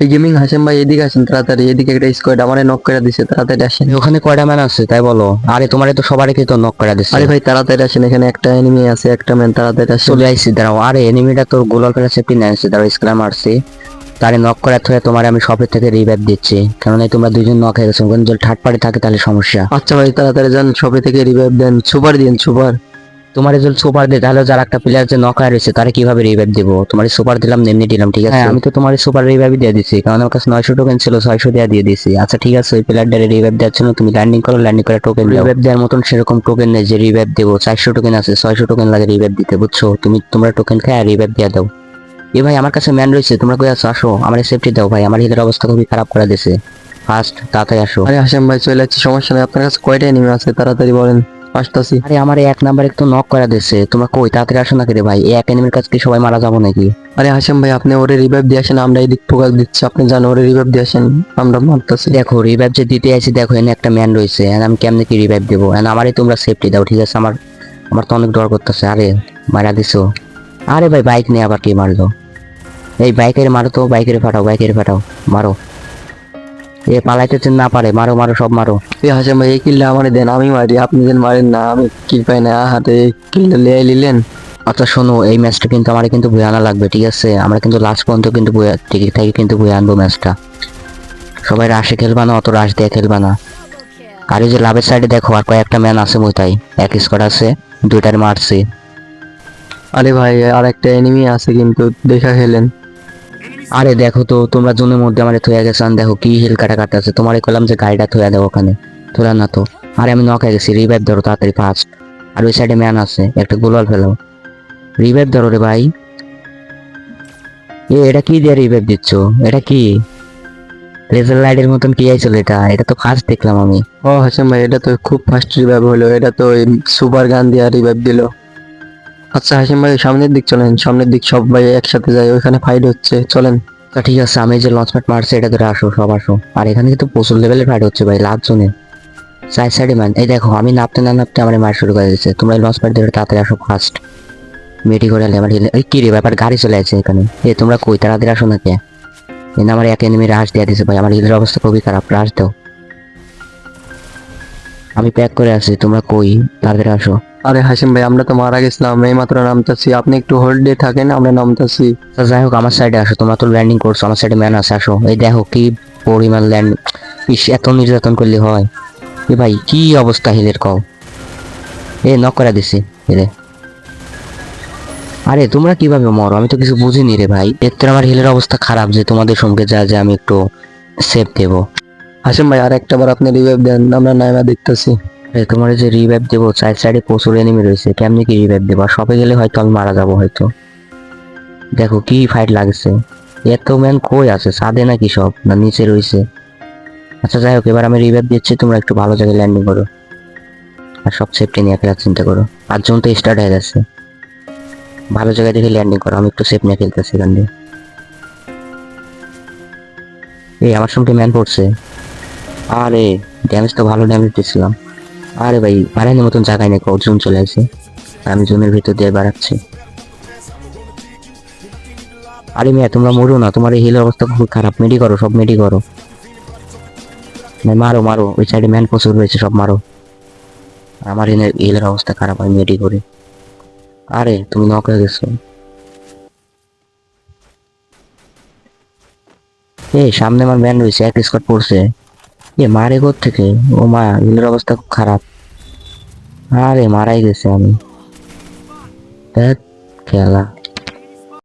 Gaming Hashem ভাই এদিকে আসেন তাড়াতাড়ি এদিকে একটা স্কোয়াড আমারে নক করে দিছে তাড়াতাড়ি আসেন। ওখানে কয়টা ম্যান আছে তাই বলো? আরে তোমার তো সবারই তো নক করে দিচ্ছে আরে ভাই তাড়াতাড়ি আসেন এখানে একটা এনিমি আছে একটা ম্যান তাড়াতাড়ি আসেন। চলে আইসি দাঁড়াও। আরে এনিমিটা তোর গোলাল ফেলা সেফটি নিয়ে আসছে দাঁড়াও স্ক্রাম মারছি। তারে নক করার থেকে তোমার আমি সবের থেকে রিভাইভ দিচ্ছি। কারণ তোমরা দুজন নক হয়ে গেছো যদি থার্ড পার্টি থাকে তাহলে সমস্যা। আচ্ছা ভাই তাড়াতাড়ি যান সবে থেকে রিভাইভ দেন। সুপার দিন সুপার। তোমার যদি সুপার দিই তাহলে যারা একটা প্লেয়ার যে নক হয়ে রয়েছে তারা কীভাবে রিভাইভ দেবো? তোমার সুপার দিলাম এমনি দিলাম ঠিক আছে? আমি তো তোমার সুপার রিভাইভ দিয়ে দিছি কারণ আমার কাছে নয়শো টোকেন ছিল ছয়শো দেওয়া দিয়ে দিছি। আচ্ছা ঠিক আছে ওই প্লেয়ারটারে রিভাইভ দেওয়ার জন্য তুমি ল্যান্ডিং করো ল্যান্ডিং করে টোকেন রিভাইভ দেওয়ার মতন সেরকম টোকেন নেই যে রিভাইভ দেবো। চারশো টোকেন আছে ছয়শো টোকেন লাগে রিভাইভ দিতে বুঝছ? তুমি তোমরা টোকেন খায় আর রিভাইভ দিয়ে দাও। এ ভাই আমার কাছে ম্যান রয়েছে তোমরা কই আছো? আসো আমার সেফটি দাও ভাই আমার হিলের অবস্থা খুবই খারাপ করে দিয়েছে। ফার্স্ট তাড়াতাড়ি আসো। আরে হাসেম ভাই চলে যাচ্ছি সমস্যা নেই আপনার কাছে কয়টা এনিমি আছে? তাড়াতাড়ি বলেন। আসতাছি। আরে আমার এক নাম্বার একটু নক করে দিছে। তোমরা কই তাড়াতাড়ি আসো নাকি রে ভাই? এই এক এনিমির কাছে কি সবাই মারা যাব নাকি? আরে হাসেম ভাই আপনি ওরে রিভাইভ দিয়ে আসেন আমরা এদিক ফোকাস দিচ্ছি। আপনি জানো ওরে রিভাইভ দিয়ে আসেন আমরা মারতাছি। দেখো রিভাইভ যে দিতে আইছি দেখো এনে একটা ম্যান রয়েছে আমি কেমনে কি রিভাইভ দেবো? আমারই তোমরা সেফটি দাও ঠিক আছে? আমার আমার তো অনেক ডর করতেছে। আরে মারা দিছো। আরে ভাই বাইক নিয়ে আবার কি মারলো? এই বাইকের মারো তো বাইকের ফাটাও বাইকের ফাটাও মারো। এ পালাইতে না পারে মারো মারো সব মারো। এই হাসেম ভাই এই কিলটা আমারে দেন আমি মারি আপনি যেন মারেন না আমি কিল পাই না হাতে কিলটা লিয়ে নিলেন আচ্ছা শোনো এই ম্যাচটা কিন্তু আমার কিন্তু বয়ে আনা লাগবে ঠিক আছে? আমরা কিন্তু লাস্ট পর্যন্ত কিন্তু বয়ে থেকে কিন্তু বয়ে আনব ম্যাচটা। সবাই রাশে খেলবা না অত রাশ দিয়ে খেলবা না। আর এই যে লাভের সাইডে দেখো আর কয়েকটা ম্যান আছে তাই। এক স্কোয়াড আছে দুইটার মারছি। আরে ভাই আর একটা এনিমি আছে কিন্তু দেখা খেলেন। আরে দেখো তো, তোমরা জনের মধ্যে আমার থয়ে গেছেন দেখো কি হিল কাটা কাটা আছে। তোমার কলাম যে গাড়িটা থয়ে দাও ওখানে। তোলা না তো। আরে আমি হয়ে গেছি রিভাইভ ধরো তাড়াতাড়ি ফাস্ট আর ওই সাইডে ম্যান আছে, একটা গোলাল ফেলো। রিভাইভ ধরো রে ভাই। এ, এটা কি দিয়ে রিভাইভ দিচ্ছ? এটা কি? লেজার লাইটের মতন কি আইছিল এটা? এটা তো ফার্স্ট দেখলাম আমি। ও হাসেম ভাই, এটা তো খুব ফাস্ট রিভাইভ হলো। এটা তো সুপার গান দিয়ে রিভাইভ দিল। আচ্ছা হাসিম ভাই, সামনের দিক চলেন। সামনের দিক সব ভাই একসাথে যাই ওইখানে ফাইট হচ্ছে। চলেন। তা ঠিক আছে, আমি যে লঞ্চ প্যাড মারছি, এটা ধরে আসো, সব আসো। আর এখানে কিন্তু প্রচুর লেভেলের ফাইট হচ্ছে ভাই লাভ জোনে সাইড সাইডে ম্যান এই দেখো, আমি নাপতে না নাপতে আমার মার শুরু করে দিচ্ছে তোমরা লঞ্চ প্যাড ধরে তাড়াতাড়ি আসো ফার্স্ট মেটি করে আমার হিলে এই কি রে ব্যাপার, গাড়ি চলে আছে এখানে। এ, তোমরা কই, তাড়াতাড়ি আসো না কে এনে আমার এক এনিমি রাশ দিয়ে দিছে ভাই, আমার হিলের অবস্থা খুবই খারাপ রাশ দাও। আমি প্যাক করে আছি, তোমরা কই, তাড়াতাড়ি আসো। আরে হাসিম ভাই আমরা তো মারা গেছিলাম এই মাত্র নামতাছি। আপনি একটু হোল্ড দিয়ে থাকেন আমরা নামতাছি। যাই হোক আমার সাইডে আসো তোমরা তো ল্যান্ডিং করছ আমার সাইডে ম্যান আছে আসো। এই দেখো কি পরিমাণ ল্যান্ড ইস এত নির্যাতন করলে হয়। এ ভাই কি অবস্থা হিলের কও? এ নক করে দিছি এরে আরে তোমরা কীভাবে মরো? আমি তো কিছু বুঝিনি রে ভাই। এর তো আমার হিলের অবস্থা খারাপ যে তোমাদের সঙ্গে যা যে আমি একটু সেভ দেবো। হাসিম ভাই আর একটা বার আপনি রিভাইভ দেন আমরা নাইমা দেখতেছি। তোমার যে রিভাইভ দেবো সাইড সাইডে প্রচুর এনিমি রয়েছে, কেমনি কি রিভাইভ দেবো? সবে গেলে হয়তো আমি মারা যাব হয়তো। দেখো কি ফাইট লাগছে। এত ম্যান কই আছে? সাদে নাকি সব? না নিচে রয়েছে? আচ্ছা যাই হোক, এবার আমি রিভাইভ দিচ্ছি, তোমরা একটু ভালো জায়গায় ল্যান্ডিং করো। আর সব সেফটি নিয়ে খেলার চিন্তা করো। পাঁচজন তো স্টার্ট হয়ে গেছে। ভালো জায়গায় দেখে ল্যান্ডিং করো, আমি একটু সেফ নিয়ে খেলতেছি এখান দিয়ে। এই, আমার সঙ্গে ম্যান পড়ছে। আরে ড্যামেজ তো ভালো ড্যামেজ দিচ্ছিলাম আরে ভাই বাড়ানোর মতন জায়গায় নেই জুন চলে আসে। আমি জুনের ভিতর দিয়ে বাড়াচ্ছি। আরে মিয়া, তোমরা মরো না, তোমার এই হিলের অবস্থা খুব খারাপ। মেডি করো, সব মেডি করো। মারো মারো। ওই সাইডে ম্যান প্রচুর রয়েছে, সব মারো। আমার হিলের হিলের অবস্থা খারাপ, আমি মেডি করি। আরে, তুমি নক হয়ে গেছো। এই, সামনে আমার ম্যান রয়েছে, এক স্কট পড়ছে। এ, মারে কোথ থেকে ও মা হিলের অবস্থা খুব খারাপ। আরে, মারাই গেছে আমি। খেলা।